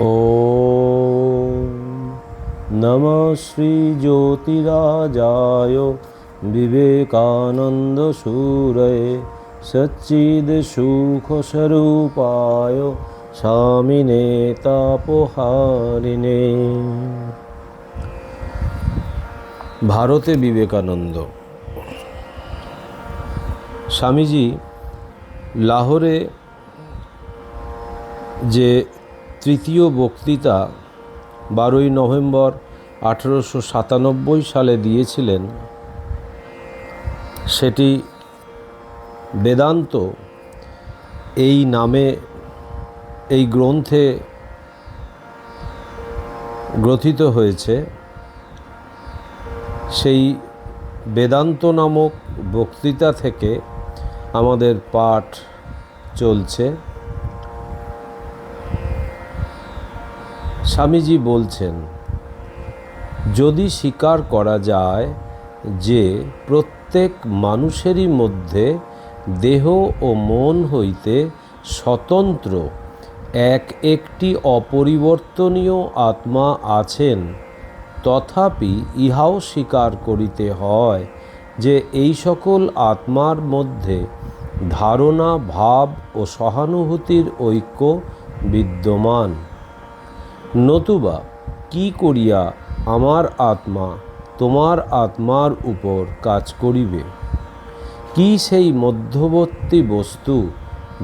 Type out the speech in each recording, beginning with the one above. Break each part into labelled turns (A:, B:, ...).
A: ॐ नमः श्रीज्योतिराजाय विवेकानन्दसूरये सच्चिदसुखस्वरूपाय স্বামিনে তাপহারিণে ভারতে বিবেকানন্দ স্বামীজি লাহোরে যে তৃতীয় বক্তৃতা বারোই নভেম্বর আঠেরোশো সাতানব্বই সালে দিয়েছিলেন। সেটি বেদান্ত এই নামে, এই গ্রন্থে গ্রথিত হয়েছে। সেই বেদান্ত নামক বক্তৃতা থেকে আমাদের পাঠ চলছে। স্বামীজি বলছেন, যদি স্বীকার করা যায় যে প্রত্যেক মানুষেরই মধ্যে দেহ ও মন হইতে স্বতন্ত্র, এক একটি অপরিবর্তনীয় আত্মা আছেন, তথাপি ইহাও স্বীকার করিতে হয় যে এই সকল আত্মার মধ্যে ধারণা, ভাব ও সহানুভূতির ঐক্য বিদ্যমান। নতুবা কি করিয়া আমার আত্মা তোমার আত্মার উপর কাজ করিবে? কি সেই মধ্যবর্তী বস্তু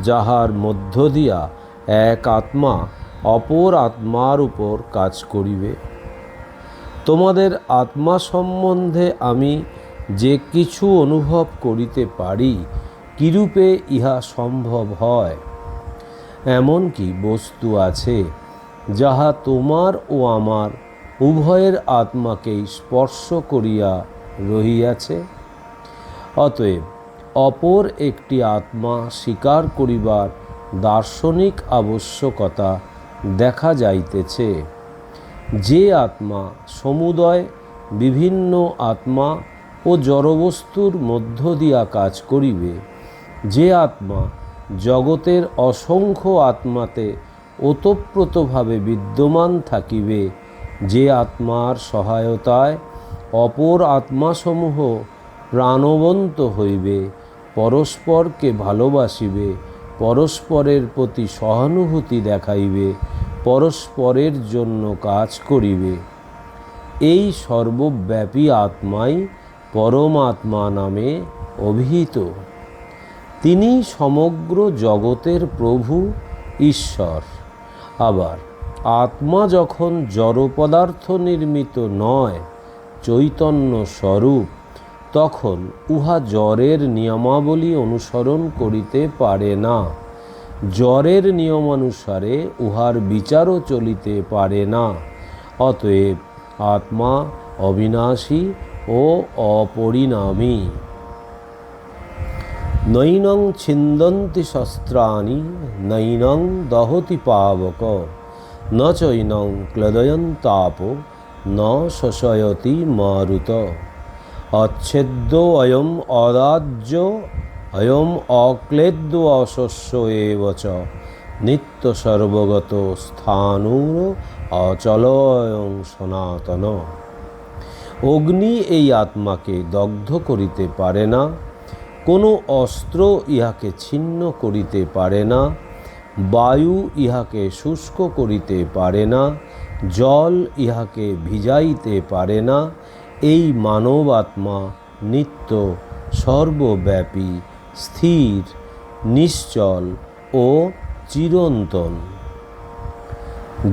A: যাহার মধ্য দিয়া এক আত্মা অপর আত্মার উপর কাজ করিবে? তোমাদের আত্মা সম্বন্ধে আমি যে কিছু অনুভব করিতে পারি, কিরূপে ইহা সম্ভব হয়? এমন কি বস্তু আছে যাহা তোমার ও আমার উভয়ের আত্মাকেই স্পর্শ করিয়া রহিয়াছে। অতএব অপর একটি আত্মা স্বীকার করিবার দার্শনিক আবশ্যকতা দেখা যাইতেছে। যে আত্মা সমুদয় বিভিন্ন আত্মা ও জড়বস্তুর মধ্য দিয়া কাজ করিবে, যে আত্মা জগতের অসংখ্য আত্মাতে ওতপ্রোতভাবে বিদ্যমান থাকিবে যে আত্মার সহায়তায় অপর আত্মাসমূহ প্রাণবন্ত হইবে, পরস্পরকে ভালোবাসিবে, পরস্পরের প্রতি সহানুভূতি দেখাইবে, পরস্পরের জন্য কাজ করিবে। এই সর্বব্যাপী আত্মাই পরমাত্মা নামে অভিহিত। তিনি সমগ্র জগতের প্রভু, ঈশ্বর। আবার আত্মা যখন জড় পদার্থ নির্মিত নয়, চৈতন্য স্বরূপ, তখন উহা জ্বরের নিয়মাবলী অনুসরণ করিতে পারে না। জ্বরের নিয়মানুসারে উহার বিচারও চলিতে পারে না। অতএব আত্মা অবিনাশী ও অপরিণামী। নৈনং ছিন্দন্তি শস্ত্রাণি, নৈনং দহতি পাবক। ন চৈনং ক্লদয়ন্তাপ ন শশয়তি মারুত। অচ্ছেদ্য অয়ম অদাজ্য অয়ম অক্লেদ্য অশস্য এব চ। নিত্য সর্বগত স্থানুর অচলয়ং সনাতন। অগ্নি এই আত্মাকে দগ্ধ করিতে পারে না। কোনো অস্ত্র ইহাকে ছিন্ন করিতে পারে না, বায়ু ইহাকে শুষ্ক করিতে পারে না, জল ইহাকে ভিজাইতে পারে না, এই মানব আত্মা নিত্য সর্বব্যাপী, স্থির, নিশ্চল ও চিরন্তন।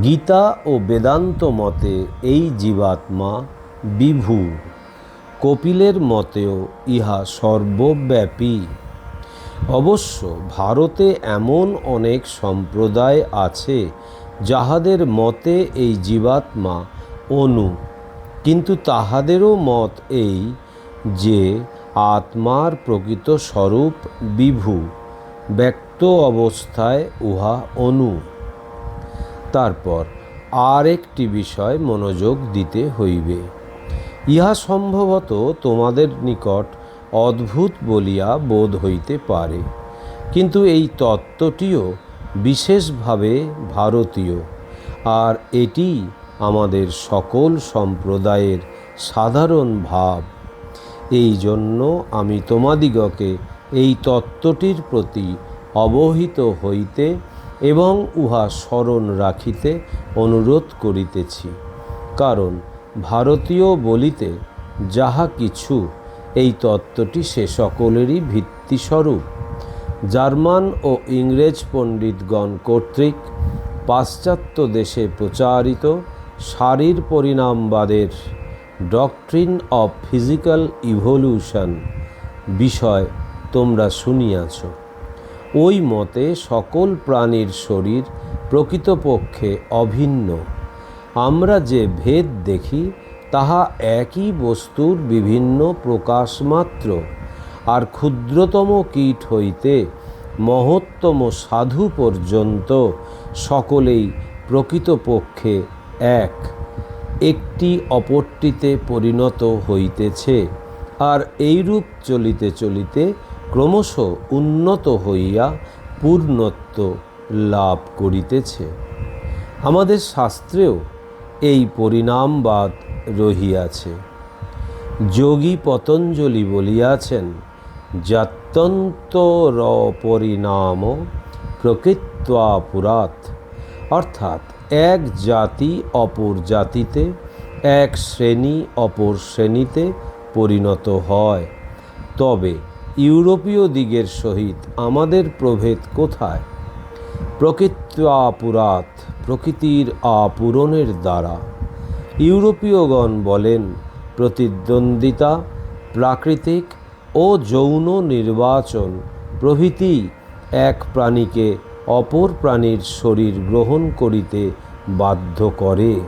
A: গীতা ও বেদান্ত মতে এই জীবাত্মা বিভু। কপিলের মতেও ইহা সর্বব্যাপী। অবশ্য ভারতে এমন অনেক সম্প্রদায় আছে যাহাদের মতে এই জীবাত্মা অনু, কিন্তু তাহাদেরও মত এই যে আত্মার প্রকৃত স্বরূপ বিভু, ব্যক্ত অবস্থায় উহা অনু। তারপর আর একটি বিষয় মনোযোগ দিতে হইবে। ইহা সম্ভবত তোমাদের নিকট অদ্ভুত বলিয়া বোধ হইতে পারে। কিন্তু এই তত্ত্বটিও বিশেষভাবে ভারতীয়, আর এটি আমাদের সকল সম্প্রদায়ের সাধারণ ভাব। এই জন্য আমি তোমাদিগকে এই তত্ত্বটির প্রতি অবহিত হইতে এবং উহা স্মরণ রাখিতে অনুরোধ করিতেছি। কারণ ভারতীয় বলিতে যাহা কিছু, এই তত্ত্বটি সে সকলেরই ভিত্তিস্বরূপ। জার্মান ও ইংরেজ পণ্ডিতগণ কর্তৃক পাশ্চাত্য দেশে প্রচারিত শারীর পরিণামবাদের ডক্ট্রিন অফ ফিজিক্যাল ইভলিউশন বিষয় তোমরা শুনিয়াছ। ওই মতে সকল প্রাণীর শরীর প্রকৃতপক্ষে অভিন্ন। আমরা যে ভেদ দেখি, তাহা একই বস্তুর বিভিন্ন প্রকাশমাত্র। আর ক্ষুদ্রতম কীট হইতে মহত্তম সাধু পর্যন্ত সকলেই প্রকৃতপক্ষে এক। একটি অপরটিতে পরিণত হইতেছে, আর এইরূপ চলিতে চলিতে ক্রমশ উন্নত হইয়া পূর্ণত্ব লাভ করিতেছে। আমাদের শাস্ত্রেও এই পরিণামবাদ রহিয়াছে। যোগী পতঞ্জলি বলিয়াছেন জাত্যন্তর পরিণাম প্রকৃত্বা পুরাত। অর্থাৎ এক জাতি অপর জাতিতে, এক শ্রেণি অপর শ্রেণীতে পরিণত হয়। তবে ইউরোপীয় দিগের সহিত আমাদের প্রভেদ কোথায়? প্রকৃত্বাপুরাত প্রকৃতির আপূরণের দ্বারা। ইউরোপীয়গণ বলেন, প্রতিদ্বন্দ্বিতা, প্রাকৃতিক ও যৌন নির্বাচন প্রভৃতি এক প্রাণীকে অপর প্রাণীর শরীর গ্রহণ করিতে বাধ্য করে।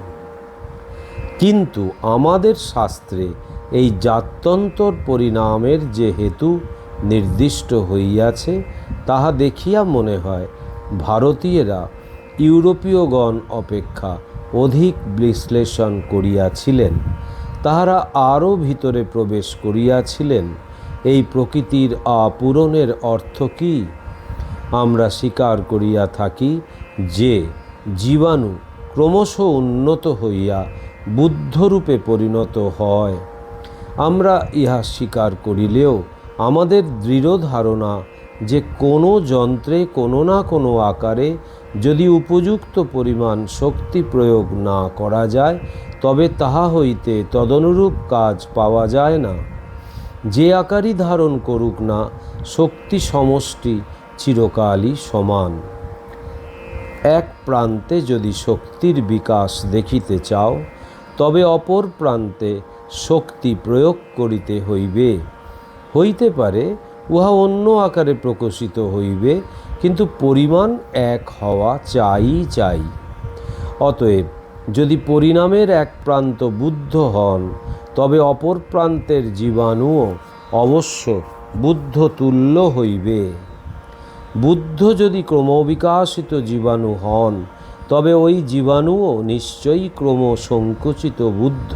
A: কিন্তু আমাদের শাস্ত্রে এই জাত্যন্তর পরিণামের যে হেতু নির্দিষ্ট হইয়াছে, তাহা দেখিয়া মনে হয়, ভারতীয়রা ইউরোপীয়গণ অপেক্ষা অধিক বিশ্লেষণ করিয়াছিলেন। তাহারা আরও ভিতরে প্রবেশ করিয়াছিলেন, এই প্রকৃতির আপূরণের অর্থ কি? আমরা স্বীকার করিয়া থাকি যে, জীবাণু ক্রমশ উন্নত হইয়া বুদ্ধরূপে পরিণত হয়। আমরা ইহা স্বীকার করিলেও আমাদের দৃঢ় ধারণা যে কোনো যন্ত্রে কোনো না কোনো আকারে যদি উপযুক্ত পরিমাণ শক্তি প্রয়োগ না করা যায়, তবে তাহা হইতে তদনুরূপ কাজ পাওয়া যায় না। যে আকারই ধারণ করুক না, শক্তি সমষ্টি চিরকালই সমান। এক প্রান্তে যদি শক্তির বিকাশ দেখিতে চাও, তবে অপর প্রান্তে শক্তি প্রয়োগ করিতে হইবে। হইতে পারে, উহা অন্য আকারে প্রকাশিত হইবে কিন্তু পরিমাণ এক হওয়া চাই চাই। অতএব যদি পরিণামের এক প্রান্ত বুদ্ধ হন, তবে অপর প্রান্তের জীবাণুও অবশ্য বুদ্ধ তুল্য হইবে। বুদ্ধ যদি ক্রমবিকাশিত জীবাণু হন, তবে ওই জীবাণুও নিশ্চয়ই ক্রম সংকুচিত বুদ্ধ।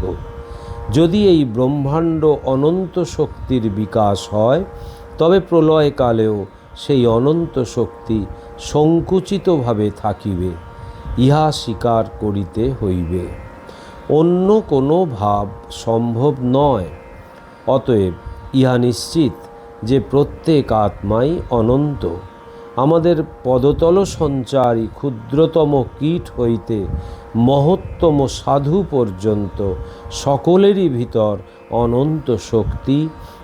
A: যদি এই ব্রহ্মাণ্ড অনন্ত শক্তির বিকাশ হয়, তবে প্রলয়কালেও সেই অনন্ত শক্তি সংকুচিতভাবে থাকিবে, ইহা স্বীকার করিতে হইবে। অন্য কোনো ভাব সম্ভব নয়, অতএব ইহা নিশ্চিত যে প্রত্যেক আত্মাই অনন্ত। আমাদের পদতল সঞ্চারী ক্ষুদ্রতম কীট হইতে মহত্তম সাধু পর্যন্ত সকলেরই ভিতর অনন্ত শক্তি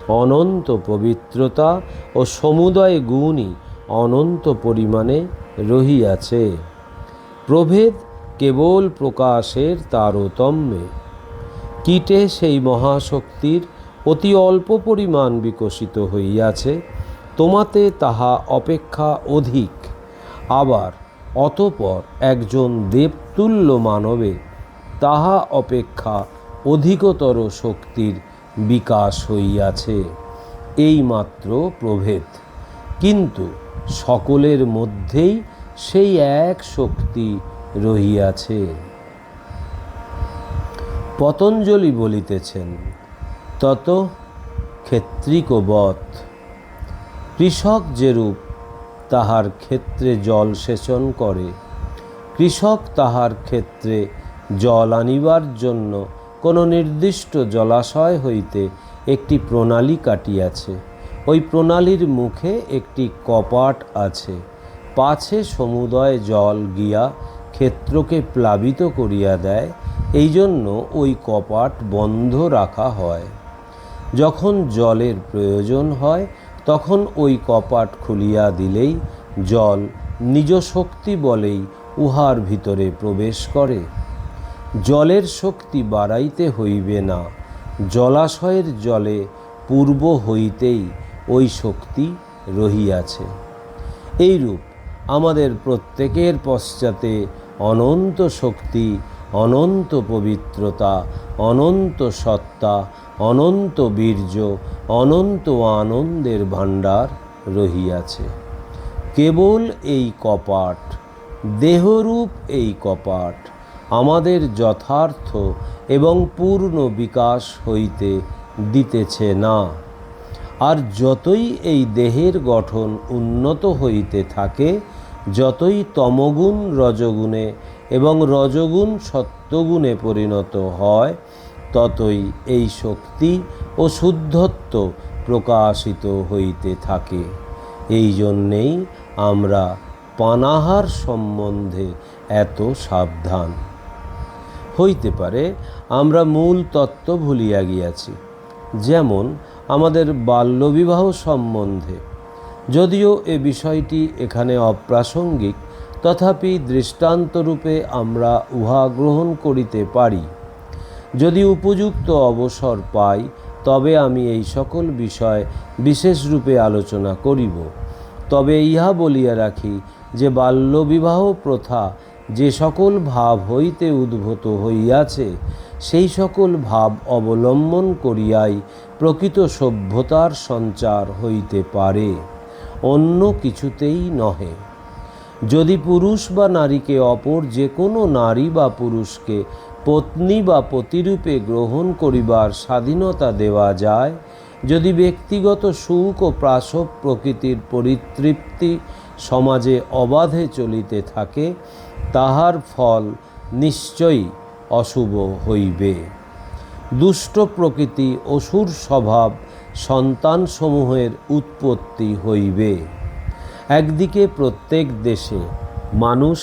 A: অনন্ত পবিত্রতা ও সমুদয় গুণই অনন্ত পরিমাণে রহিয়াছে। প্রভেদ কেবল প্রকাশের তারতম্যে। কীটে সেই মহাশক্তির অতি অল্প পরিমাণ বিকশিত হইয়াছে, তোমাতে তাহা অপেক্ষা অধিক। আবার অতপর একজন দেবতুল্য মানবে, তাহা অপেক্ষা অধিকতর শক্তির বিকাশ হইয়াছে। এইমাত্র প্রভেদ। কিন্তু সকলের মধ্যেই সেই এক শক্তি রহিয়াছে। পতঞ্জলি বলিতেছেন, তত ক্ষেত্রিকবৎ। কৃষক যেরূপ, তাহার ক্ষেত্রে জল সেচন করে। কৃষক তাহার ক্ষেত্রে জল আনিবার জন্য কোনো নির্দিষ্ট জলাশয় হইতে একটি প্রণালী কাটিয়াছে। ওই প্রণালীর মুখে একটি কপাট আছে। পাছে সমুদয় জল গিয়া ক্ষেত্রকে প্লাবিত করিয়া দেয় এই জন্য ওই কপাট বন্ধ রাখা হয়। যখন জলের প্রয়োজন হয়, তখন ওই কপাট খুলিয়া দিলেই জল নিজ শক্তি বলেই উহার ভিতরে প্রবেশ করে। জলের শক্তি বাড়াইতে হইবে না। জলাশয়ের জলে পূর্ব হইতেই ওই শক্তি রহিয়াছে। এইরূপ আমাদের প্রত্যেকের পশ্চাতে অনন্ত শক্তি, অনন্ত পবিত্রতা, অনন্ত সত্তা, অনন্ত বীর্য, অনন্ত আনন্দের ভাণ্ডার রহিয়াছে। কেবল এই কপাট, দেহরূপ এই কপাট আমাদের যথার্থ এবং পূর্ণ বিকাশ হইতে দিতেছে না। আর যতই এই দেহের গঠন উন্নত হইতে থাকে, যতই তমগুণ রজগুণে এবং রজগুণ সত্যগুণে পরিণত হয়, ততই এই শক্তি ও শুদ্ধত্ব প্রকাশিত হইতে থাকে। এই জন্যেই আমরা পানাহার সম্বন্ধে এত সাবধান। হইতে পারে, আমরা মূল তত্ত্ব ভুলিয়া গিয়াছি। যেমন, আমাদের বাল্যবিবাহ সম্বন্ধে। যদিও এ বিষয়টি এখানে অপ্রাসঙ্গিক, তথাপি দৃষ্টান্তরূপে আমরা উহা গ্রহণ করিতে পারি। যদি উপযুক্ত অবসর পাই, তবে আমি এই সকল বিষয় বিশেষরূপে আলোচনা করিব। তবে ইহা বলিয়া রাখি যে, বাল্যবিবাহ প্রথা যে সকল ভাব হইতে উদ্ভূত হইয়াছে, সেই সকল ভাব অবলম্বন করিয়াই প্রকৃত সভ্যতার সঞ্চার হইতে পারে, অন্য কিছুতেই নহে। যদি পুরুষ বা নারীকে অপর যে কোনো নারী বা পুরুষকে পত্নী বা পতিরূপে গ্রহণ করিবার স্বাধীনতা দেওয়া যায়, যদি ব্যক্তিগত সুখ ও প্রাসব প্রকৃতির পরিতৃপ্তি সমাজে অবাধে চলিতে থাকে তাহার ফল নিশ্চয়ই অশুভ হইবে। দুষ্ট প্রকৃতি অসুর স্বভাব সন্তানসমূহের উৎপত্তি হইবে। একদিকে প্রত্যেক দেশে মানুষ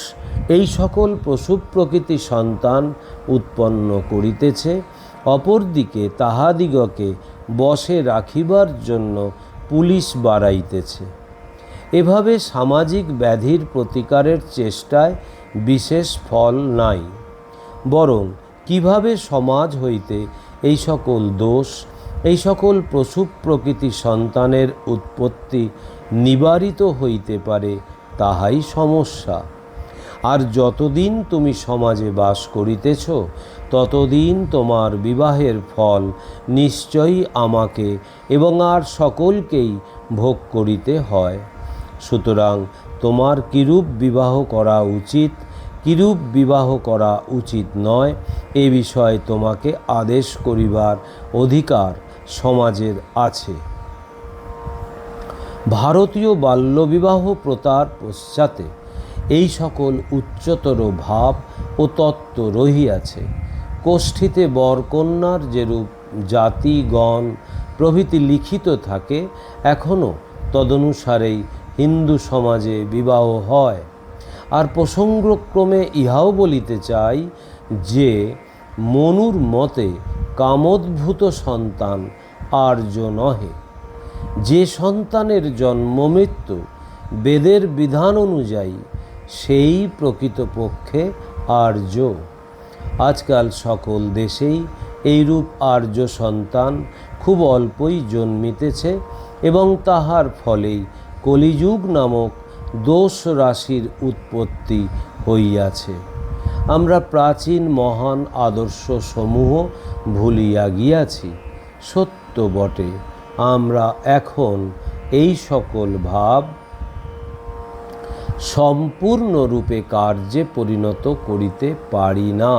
A: এই সকল পশু প্রকৃতি সন্তান উৎপন্ন করিতেছে, অপরদিকে তাহাদিগকে বসে রাখিবার জন্য পুলিশ বাড়াইতেছে। এভাবে সামাজিক ব্যাধির প্রতিকারের চেষ্টায় বিশেষ ফল নাই। বরং কীভাবে সমাজ হইতে এই সকল দোষ, এই সকল পশু প্রকৃতি সন্তানের উৎপত্তি নিবারিত হইতে পারে, তাহাই সমস্যা। আর যতদিন তুমি সমাজে বাস করিতেছ, ততদিন তোমার বিবাহের ফল নিশ্চয়ই আমাকে এবং আর সকলকেই ভোগ করিতে হয়। সুতরাং তোমার কিরূপ বিবাহ করা উচিত? কিরূপ বিবাহ করা উচিত নয়? এ বিষয়ে তোমাকে আদেশ করিবার অধিকার সমাজের আছে। ভারতীয় বাল্যবিবাহ প্রতার পশ্চাতে এই সকল উচ্চতর ভাব ও তত্ত্ব রহিয়াছে। কোষ্ঠীতে বরকন্যার যেরূপ জাতি, গণ প্রভৃতি লিখিত থাকে এখনও তদনুসারেই হিন্দু সমাজে বিবাহ হয়। আর প্রসঙ্গক্রমে ইহাও বলিতে চাই যে, মনুর মতে কামোদ্ভূত সন্তান আর্য নহে। যে সন্তানের জন্ম মৃত্যু বেদের বিধান অনুযায়ী, সেই প্রকৃতপক্ষে আর্য। আজকাল সকল দেশেই এইরূপ আর্য সন্তান খুব অল্পই জন্মিতেছে এবং তাহার ফলেই কলিযুগ নামক দোষ রাশির উৎপত্তি হইয়াছে। আমরা প্রাচীন মহান আদর্শ সমূহ ভুলিয়া গিয়াছি। সত্য বটে। আমরা এখন এই সকল ভাব সম্পূর্ণরূপে কার্যে পরিণত করিতে পারি না।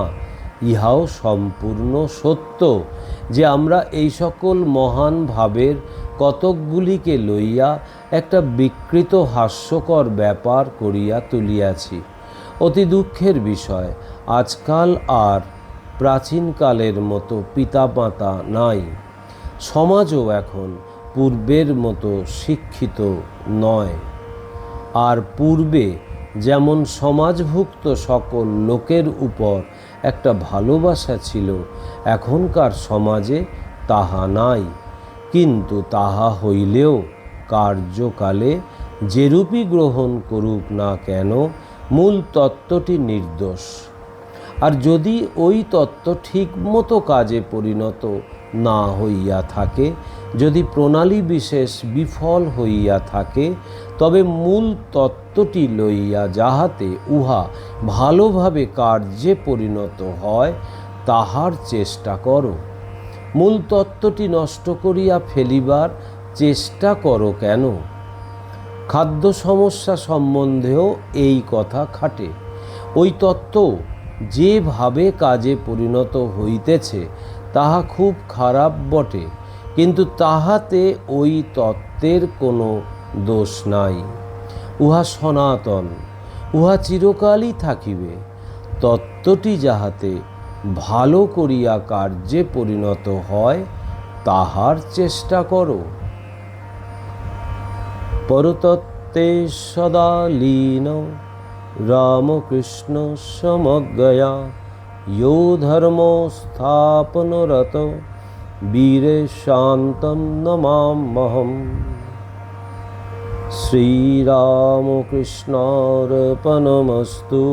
A: ইহাও সম্পূর্ণ সত্য যে আমরা এই সকল মহান ভাবের কতকগুলিকে লইয়া একটা বিকৃত হাস্যকর ব্যাপার করিয়া তুলিয়াছি। অতি দুঃখের বিষয়, আজকাল আর প্রাচীনকালের মতো পিতামাতা নাই। সমাজও এখন পূর্বের মতো শিক্ষিত নয়। আর পূর্বে যেমন সমাজভুক্ত সকল লোকের উপর একটা ভালোবাসা ছিল, এখনকার সমাজে তাহা নাই। কিন্তু তাহা হইলেও কার্যকালে যেরূপই গ্রহণ করুক না কেন, মূল তত্ত্বটি নির্দোষ। আর যদি ওই তত্ত্ব ঠিকমতো কাজে পরিণত না হইয়া থাকে, যদি প্রণালী বিশেষ বিফল হইয়া থাকে, তবে মূল তত্ত্বটি লইয়া যাহাতে উহা ভালোভাবে কার্যে পরিণত হয়, তাহার চেষ্টা করো। মূল তত্ত্বটি নষ্ট করিয়া ফেলিবার চেষ্টা করো কেন? খাদ্য সমস্যা সম্বন্ধেও এই কথা খাটে। ওই তত্ত্ব যেভাবে কাজে পরিণত হইতেছে, তাহা খুব খারাপ বটে, কিন্তু তাহাতে ওই তত্ত্বের কোনো দোষ নাই। উহা সনাতন, উহা চিরকালই থাকিবে। তত্ত্বটি যাহাতে ভালো করিয়া কার্যে পরিণত হয়, তাহার চেষ্টা করো। পরতত্ত্বে সদা লীন। রামকৃষ্ণ সমজ্ঞয়া यो ধর্ম স্থাপনরত বীরে শান্তম নমামহম শ্রীরামকৃষ্ণার্পণমস্তু।